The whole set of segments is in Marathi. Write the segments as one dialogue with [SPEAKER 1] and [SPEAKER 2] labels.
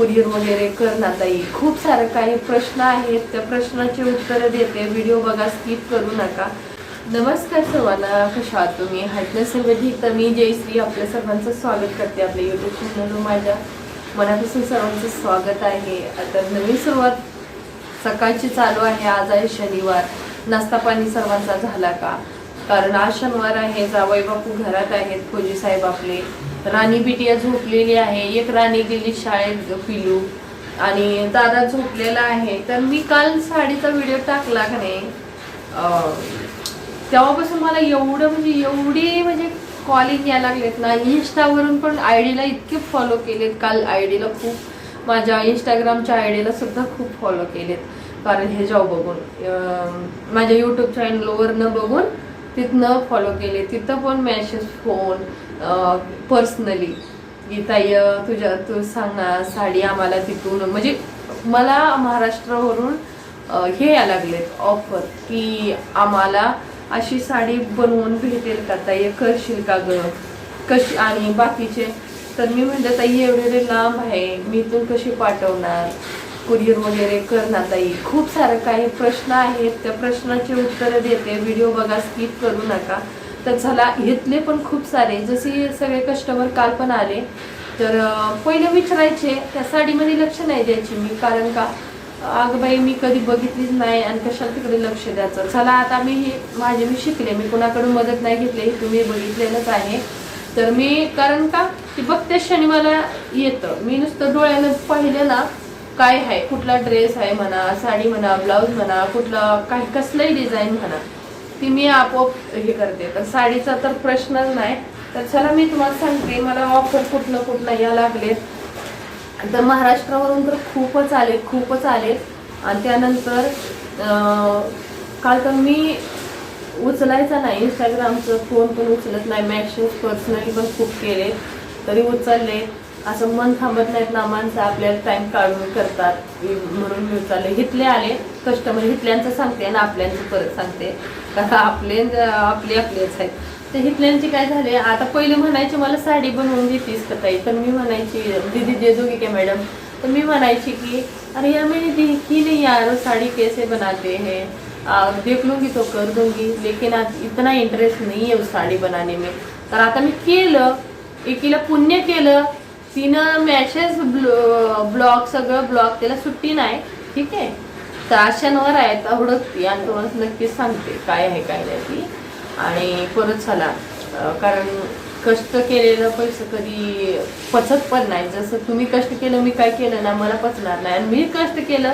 [SPEAKER 1] कुरिअर वगैरे कर नाताई खूप सारं काही प्रश्न आहेत. त्या प्रश्नाचे उत्तरं देते. व्हिडिओ बघा स्किप करू नका. नमस्कार सर्वांना. कशा आहात तुम्ही? हातल्या सर्व ठीक. तर मी जयश्री आपल्या सर्वांचं स्वागत करते आपल्या यूट्यूब चॅनलवर माझ्या मनापासून सर्वांचं स्वागत आहे. आता नवीन सुरुवात सकाळची चालू आहे. आज आहे शनिवार. नाश्ता पाणी सर्वांचा झाला का? कारण आज शनिवार आहे. जावई बापू घरात आहेत. फौजी साहेब आपले. राणी बिटिया झोपलेली आहे एक राणी गेली शाळेत पिलू. आणि दादा झोपलेला आहे. तर मी काल साडीचा व्हिडिओ टाकला का नाही तेव्हापासून मला एवढं म्हणजे एवढी म्हणजे कॉलिंग यायला लागलेत ना. इंस्टावरून पण आय डीला इतके फॉलो केलेत काल आय डीला खूप माझ्या इंस्टाग्रामच्या आय डीला सुद्धा खूप फॉलो केलेत. कारण हे जॉब बघून माझ्या यूट्यूब चॅनलवरनं बघून तिथनं फॉलो केले. तिथं पण मेसेज फोन पर्सनली गीताई तुझ्या तू सांग ना साडी आम्हाला तिथून म्हणजे मला महाराष्ट्रावरून हे यायला लागलेत ऑफर की आम्हाला अशी साडी बनवून भेटेल का ताई? करशील का ग? कशी? आणि बाकीचे? तर मी म्हणते ताई एवढे लांब आहे मी इथून कशी पाठवणार? कुरिअर वगैरे करणार ताई. खूप सारे काही प्रश्न आहेत त्या प्रश्नाची उत्तरं देते. व्हिडिओ बघा स्किप करू नका. तर झाला. घेतले पण खूप सारे. जसे सगळे कस्टमर काल पण आले. तर पहिले विचारायचे त्या साडीमध्ये लक्ष नाही द्यायचे मी. कारण का अगं बाई मी कधी बघितलीच नाही आणि कशाला तिकडे लक्ष द्यायचं? चला आता मी हे माझे मी शिकले. मी कोणाकडून मदत नाही घेतली. हे तुम्ही बघितलेलंच आहे. तर मी कारण का ती बघते क्षणी मला येतं. मी नुसतं डोळ्यानं पाहिलं ना काय आहे? कुठला ड्रेस आहे म्हणा साडी म्हणा ब्लाऊज म्हणा कुठला काही कसलंही डिझाईन म्हणा. ती मी आपोआप हे करते. तर साडीचा तर प्रश्नच नाही. तर चला मी तुम्हाला सांगते मला ऑफर कुठलं कुठलं या लागलेत. तर महाराष्ट्रावरून तर खूपच आले खूपच आले. आणि त्यानंतर काल तर मी उचलायचा नाही इंस्टाग्रामचं फोन पण उचलत नाही. मॅसेज पर्सनली पण खूप केले. तरी उचलले. असं मन थांबत नाहीत ना माणसं आपल्याला टाईम काढून करतात. म्हणून मी उचलले हिथले आले कस्टमर हिथल्यांचं सांगते आणि आपल्यांचं परत सांगते. कारण आपले आपले आपलेच आहेत. तर हिथल्यांचे काय झाले आता पहिले म्हणायचे मला साडी बनवून देतीस का ताई? तर मी म्हणायची दीदी दे दोगी क्या मॅडम तर मी म्हणायची की अरे यार मैंने देखी नहीं यार? साड़ी कैसे बनाते हैं? आ, देख लूंगी तो कर दूंगी. लेकिन आज इतना इंटरेस्ट नहीं है उस साड़ी बनाने में. तर आता मी केलं एकीला पुण्य केलं तिनं मॅसेज ब्लॉग सगळं ब्लॉग त्याला सुट्टी नाही. ठीक आहे? तर आज आहे तर हुडकती आणि तुम्हाला नक्कीच सांगते. काय आहे काय नाही ती. आणि परत झाला कारण कष्ट केलेलं पैसे कधी पचत पण नाही. जसं तुम्ही कष्ट केलं मी काय केलं ना मला पचणार नाही. आणि मी कष्ट केलं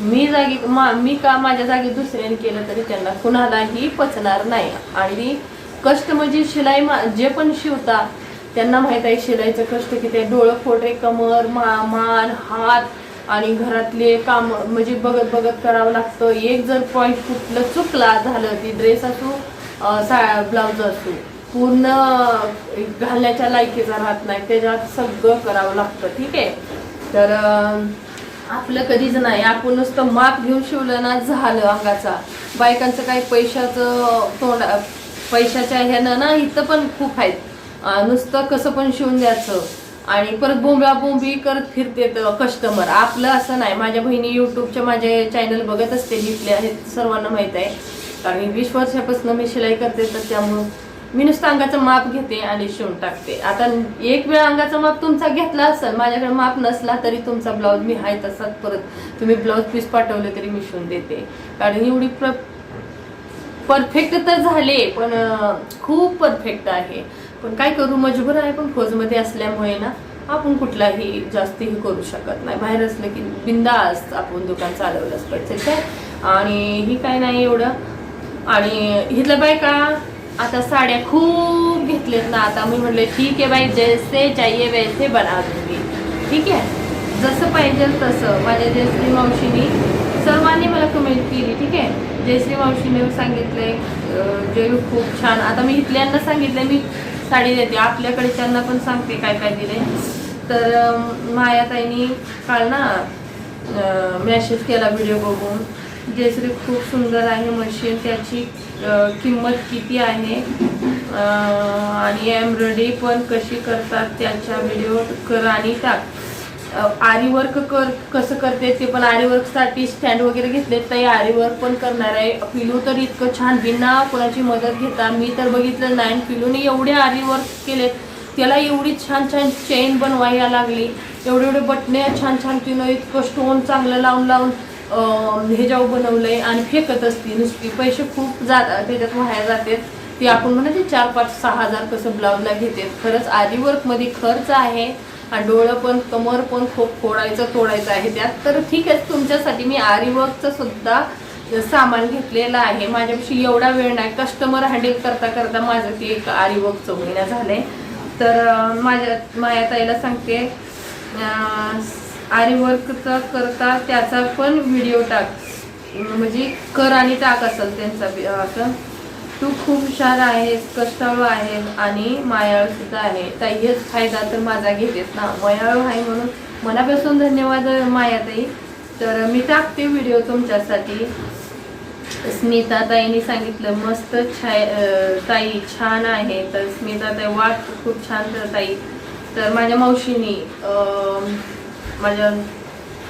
[SPEAKER 1] मी जागी मा मी का माझ्या जागी दुसऱ्याने केलं तरी त्यांना कुणालाही पचणार नाही. आणि कष्ट म्हणजे शिलाई मा जे पण शिवता त्यांना माहीत आहे शिलाईचं कष्ट किती आहे. डोळं फोडे कमर मा मान हात आणि घरातले काम म्हणजे बघत बघत करावं लागतं. एक जर पॉईंट कुठलं चुकला झालं ती ड्रेस असो सा ब्लाऊज असो पूर्ण घालण्याच्या लायकीचा राहत नाही. त्याच्यात सगळं करावं लागतं. ठीक आहे? तर आपलं कधीच नाही. आपण नुसतं माप घेऊन शिवलं ना झालं अंगाचा. बायकांचं काही पैशाचं तोंड पैशाच्या ह्यानं ना इथं पण खूप आहेत. नुसतं कसं पण शिवून द्यायचं. आणि परत बोंबळा बोंबी करत फिरते कस्टमर आपलं असं नाही. माझ्या बहिणी युट्यूबच्या माझे चॅनल बघत असते. लिहितले आहेत सर्वांना माहीत आहे. कारण वीस वर्षापासून मी शिलाई करते तर त्यामुळं मी नुसतं अंगाचं माप घेते आणि शिवून टाकते. आता एक वेळ अंगाचा माप तुमचा घेतला असेल माझ्याकडे माप नसला तरी तुमचा ब्लाऊज मी आहे तसाच परत तुम्ही ब्लाऊज पीस पाठवले तरी मी शिवून देते. कारण एवढी प्र परफेक्ट तर झाले पण खूप परफेक्ट आहे. पण काय करू मजबूर आहे पण फौजमध्ये असल्यामुळे ना आपण कुठलाही जास्त हे करू शकत नाही. बाहेर असलं की बिंदास आपण दुकान चालवलंच पाहिजे काय आणि ही काय नाही एवढं. आणि इथल्या बायका आता साड्या खूप घेतल्यात ना आता मी म्हणले ठीक आहे बाई जैसे चाहिए वैसे बना दूंगी ठीक आहे? जसं पाहिजे तसं. माझ्या जयश्री मावशीनी सर्वांनी मला कमेंट केली ठीक आहे? जयश्री मावशीने सांगितलंय जय खूप छान. आता मी इथल्यांना सांगितलंय मी साडी देते. आपल्याकडे त्यांना पण सांगते काय काय दिले तर मायाताईनी काल ना मॅसेज केला व्हिडिओ बघून. जेसरी खूप सुंदर आहे मशीन त्याची किंमत किती आहे? आणि एम्ब्रॉयडरी पण कशी करतात त्याच्या व्हिडिओ कर आणि टाक. आरीवर्क कर कसं करते ते पण आरीवर्कसाठी स्टँड वगैरे घेतले तर आरी आरीवर्क पण करणार आहे. पिलू तर इतकं छान बिना कोणाची मदत घेता. मी तर बघितलं नाही. पिलूने एवढे आरीवर्क केले. त्याला एवढी छान छान चेन बनवायला लागली. एवढे एवढे बटणे छान छान तिनं इतकं स्टोन चांगलं लावून लावून हे जाऊ बनवलंय आणि फेकत असती नुसती. पैसे खूप जातात त्याच्यात वाया जाते. ती आपण म्हणायचे चार पाच सहा हजार कसं ब्लाऊजला घेते खरंच आरीवर्कमध्ये खर्च आहे. हा डोळं पण कमर पण खूप फोडायचं तोडायचं आहे त्यात. तर ठीक आहे तुमच्यासाठी मी आरीवर्कचं सुद्धा सामान घेतलेलं आहे. माझ्यापाशी एवढा वेळ नाही. कस्टमर हँडल करता करता माझं ते एक आरी वर्कचं महिना झालंय. तर माझ्या माझ्या ताईला सांगते आरीवर्कचा करता त्याचा पण व्हिडिओ टाक. म्हणजे कर आणि टाक असेल त्यांचा असं. तू खूप हुशार आहेस कष्टाळू आहेस आणि मायाळू सुद्धा आहे. ताई हेच फायदा तर माझा घेतेस ना. मायाळू आहे म्हणून मनापासून धन्यवाद मायाताई. तर मी टाकते व्हिडिओ तुमच्यासाठी. स्मिता ताईने सांगितलं मस्त छाय ताई छान आहे. तर स्मिता ताई वाट खूप छान तर ताई. तर माझ्या मावशीनी माझ्या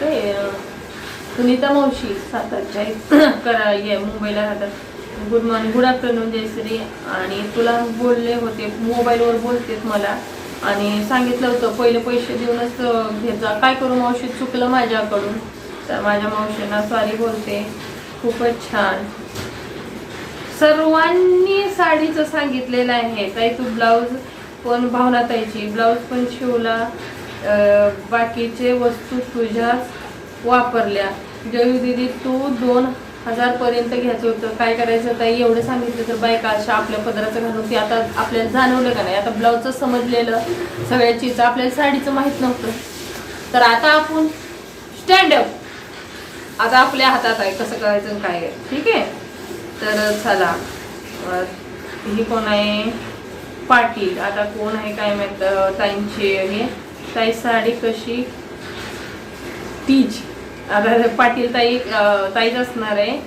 [SPEAKER 1] ते सुनीता मावशी सातारच्या करा ये मुंबईला राहतात. Good morning good afternoon Jayashree आणि तुला बोलले होते मोबाईलवर बोलतेत मला. आणि सांगितलं होतं पहिले पैसे देऊनच घ्यायचा काय करू मावशी? चुकलं माझ्याकडून. तर माझ्या मावशींना सॉरी बोलते. खूपच छान. सर्वांनी साडीचं सांगितलेलं आहे. ताई तू ब्लाऊज पण भावना ताईची. ब्लाऊज पण शिवला. बाकीचे वस्तू तुझ्या वापरल्या. जयू दिदी तू दोन हजारपर्यंत घ्यायचं होतं. काय करायचं? ताई एवढं सांगितलं तर बायका अशा आपल्या पदराचं घालून ती आता आपल्याला जाणवलं का नाही? आता ब्लाऊजचं समजलेलं सगळ्याचीच आपल्याला साडीचं माहीत नव्हतं. तर आता आपण स्टँड अप आता आपल्या हातात आहे. कसं करायचं काय आहे. ठीक आहे? तर चला. ही कोण आहे? पाटील. आता कोण आहे? काय माहीत? ताईंची हे ताई साडी कशी? तीज आता पाटील ताई ताईच असणार आहे.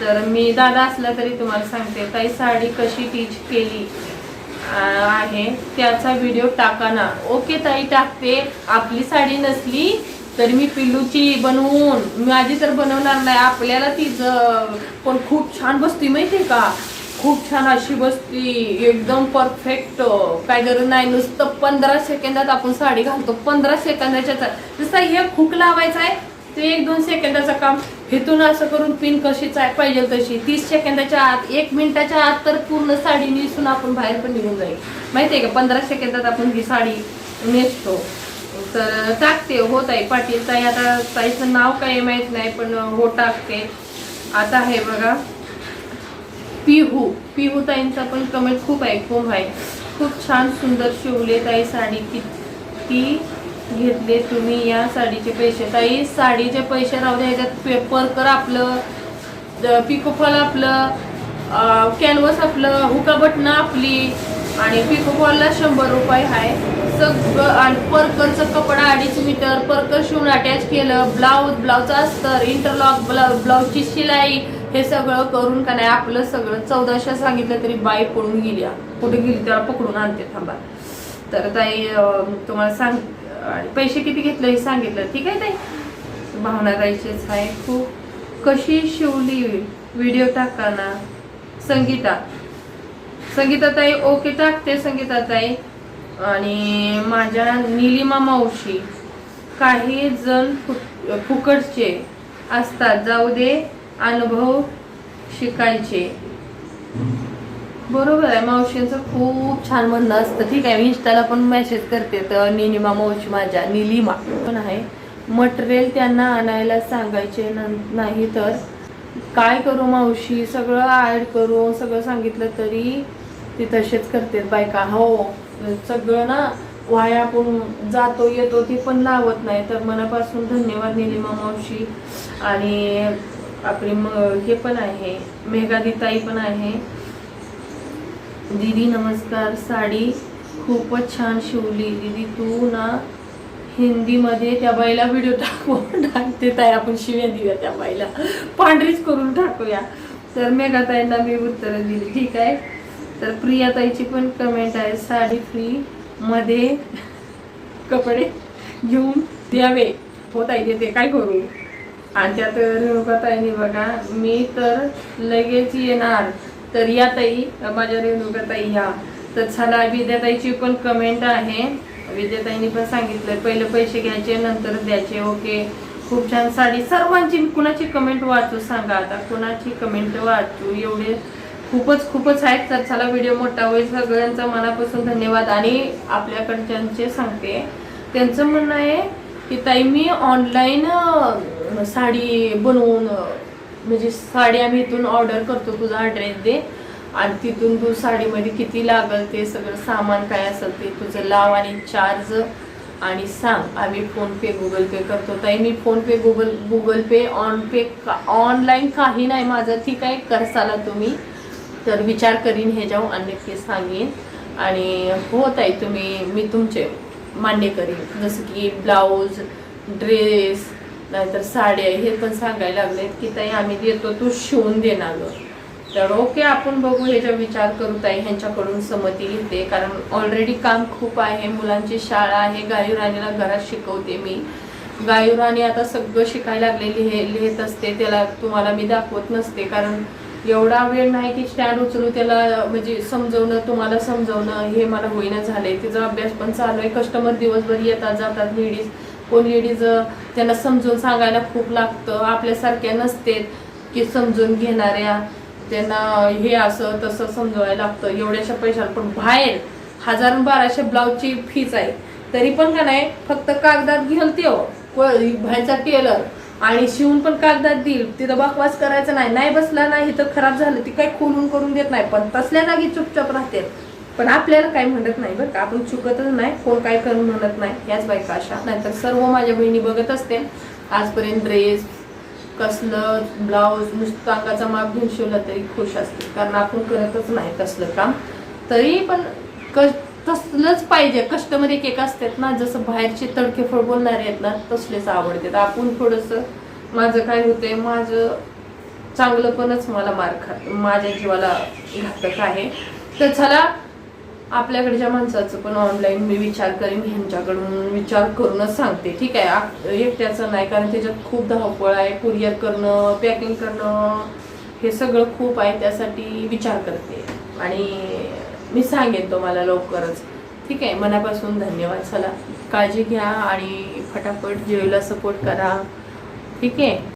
[SPEAKER 1] तर मी दादा असला तरी तुम्हाला सांगते ताई साडी कशी टीच केली आहे त्याचा व्हिडिओ टाका ना. ओके ताई टाकते. आपली साडी नसली तरी मी पिल्लूची बनवून माझी तर बनवणार नाही. आपल्याला तीच पण खूप छान बसती माहिती का? खूप छान अशी बसती एकदम परफेक्ट काय गरज नाही. नुसतं पंधरा सेकंदात आपण साडी घालतो. पंधरा सेकंदाच्या जसं हे खूक लावायचं आहे ते एक दोन सेकंदाचं काम हेतून असं करून पिन कशी चाय पाहिजे तशी तीस सेकंदाच्या आत एक मिनिटाच्या आत तर पूर्ण साडी नेसून आपण बाहेर पण निघून जाईल. माहितीये का पंधरा सेकंदात आपण ही साडी नेसतो. तर टाकते होत आहे पाटील ताई आता ताईचं नाव काय माहीत नाही पण हो टाकते. आता आहे बघा पिहू. पिहू ताईंचा पण कमेंट खूप आहे खूप आहे. खूप छान सुंदर शिवले ताई साडी किती घेतले तुम्ही या साडीचे पैसे. ताई साडीचे पैसे राहू द्या ह्याच्यात पेपर कर आपलं पिकोफॉल आपलं कॅनव्हस आपलं हुका बटणं आपली आणि पिकोफॉलला शंभर रुपये आहे सगळं आणि परकरचं कपडा अडीच मीटर परकर शिवून अटॅच केलं. ब्लाऊज ब्लाऊजचं अस्तर इंटरलॉक ब्लाऊ ब्लाऊजची शिलाई हे सगळं करून का नाही आपलं सगळं चौदाशे सांगितलं तरी बाई पळून गेली. कुठे गेली त्याला पकडून आणते थांबा. तर ताई तुम्हाला सांग आणि पैसे किती घेतले हे सांगितलं. ठीक आहे ताई? भावना ताईचीच आहे खूप. कशी शिवली व्हिडिओ टाकताना संगीता. संगीता ताई ओके टाकते संगीता ताई आणि माझ्या निलिमा मावशी. काही जण फुक फुकटचे असतात. जाऊ दे अनुभव शिकायचे. बरोबर आहे मावशींचं खूप छान म्हणणं असतं. ठीक आहे मी इंस्टाला पण मेसेज करते. तर निलिमा मावशी माझ्या निलिमा पण आहे. मटेरियल त्यांना आणायला सांगायचे न- नाही तर काय करू मावशी? सगळं ॲड करू सगळं सांगितलं तरी ती तसेच करते बायका. हो सगळं ना वाया पण जातो येतो ती पण लावत नाही. तर मनापासून धन्यवाद निलिमा मावशी. आणि आपली म हे पण आहे मेघादिताई पण आहे. दीदी नमस्कार साडी खूपच छान शिवली. दीदी तू ना हिंदीमध्ये त्या बाईला व्हिडिओ टाकू. टाकते ताई आपण शिव्या देऊया त्या बाईला. पांढरीच करून टाकूया. तर मेघाताईंना मी उत्तरं दिली. ठीक आहे? तर प्रियाताईची पण कमेंट आहे साडी फ्री मध्ये कपडे घेऊन द्यावे. होत आहे ते काय करू? आणि त्यात रेणुकाताईने बघा मी तर लगेच येणार. तर या ताई माझ्या रेणुकाताई ह्या. तर चला विद्याताईची पण कमेंट आहे. विद्याताईंनी पण सांगितलं पहिले पैसे घ्यायचे नंतर द्यायचे. ओके खूप छान साडी. सर्वांची कुणाची कमेंट वाचू सांगा. आता कुणाची कमेंट वाचू? एवढे खूपच खूपच आहेत. तर चला व्हिडिओ मोठा होईल. सगळ्यांचा मनापासून धन्यवाद. आणि आपल्याकडच्यांचे सांगते. त्यांचं म्हणणं आहे की ताई मी ऑनलाईन साडी बनवून म्हणजे साडी आम्ही इथून ऑर्डर करतो तुझा ॲड्रेस दे. आणि तिथून तू साडीमध्ये किती लागल ते सगळं सामान काय असेल ते तुझं लाव आणि चार्ज आणि सांग. आम्ही फोनपे गुगल पे करतो. ताई मी PhonePe Google Google pay on pay online काही नाही माझं. ठीक आहे करसाला तुम्ही. तर विचार करीन हे जाऊ आणि नक्की सांगेन. आणि हो ताई तुम्ही मी तुमचे मान्य करीन. जसं की ब्लाऊज ड्रेस नाहीतर साड्या हे पण सांगायला लागलेत की ताई आम्ही देतो तू शिवून देणार तर ओके आपण बघू ह्याचा विचार करू ताई ह्यांच्याकडून संमती घेते कारण ऑलरेडी काम खूप आहे मुलांची शाळा आहे गायू राणीला घरात शिकवते मी. गायू राणी आता सगळं शिकायला लागले लिहे लिहित असते त्याला तुम्हाला मी दाखवत नसते कारण एवढा वेळ नाही की स्टँड उचलू त्याला म्हणजे समजवणं तुम्हाला समजवणं हे मला होईना झालंय. तिचा अभ्यास पण चालू आहे. कस्टमर दिवसभर येतात जातात लेडीज. कोण लेडीज त्यांना समजून सांगायला खूप लागतं. आपल्यासारख्या नसते की समजून घेणाऱ्या. त्यांना हे असं तसं समजवायला लागतं. एवढ्याशा पैशाला पण बाहेर हजार बाराशे ब्लाऊजची फीच आहे. तरी पण का नाही फक्त कागदात घेल ते हो. बाहेरचा टेलर आणि शिवून पण कागदात देईल. तिथं बकवास करायचा नाही. नाही बसला नाही तर खराब झालं ती काही खोलून करून देत नाही. पण तसल्या जागी चुपचाप राहते. पण आपल्याला काही म्हणत नाही बरं का. आपण चुकतच नाही फोन काय करून म्हणत नाही याच बायका अशा. नाहीतर सर्व माझ्या बहिणी बघत असते. आजपर्यंत ड्रेस कसलं ब्लाऊज नुसतं अंगाचा माप घेऊन शिवलं तरी खुश असते. कारण आपण करतच नाही तसलं काम. तरी पण क तसलंच पाहिजे. कस्टमर एक एक असतात ना जसं बाहेरचे तडकेफळ बोलणारे आहेत ना तसलेच आवडतात. आपण थोडंसं माझं काय होतंय माझं चांगलं पणच मला मार खात माझ्या जीवाला घातक आहे. तर चला आपल्याकडच्या माणसाचं पण ऑनलाईन मी विचार करेन ह्यांच्याकडून विचार करूनच सांगते. ठीक आहे एकट्याचं नाही कारण त्याच्यात खूप धावपळ आहे. कुरिअर करणं पॅकिंग करणं हे सगळं खूप आहे त्यासाठी विचार करते. आणि मी सांगेन तुम्हाला लवकरच. ठीक आहे मनापासून धन्यवाद चला. काळजी घ्या आणि फटाफट जेवला सपोर्ट करा. ठीक आहे.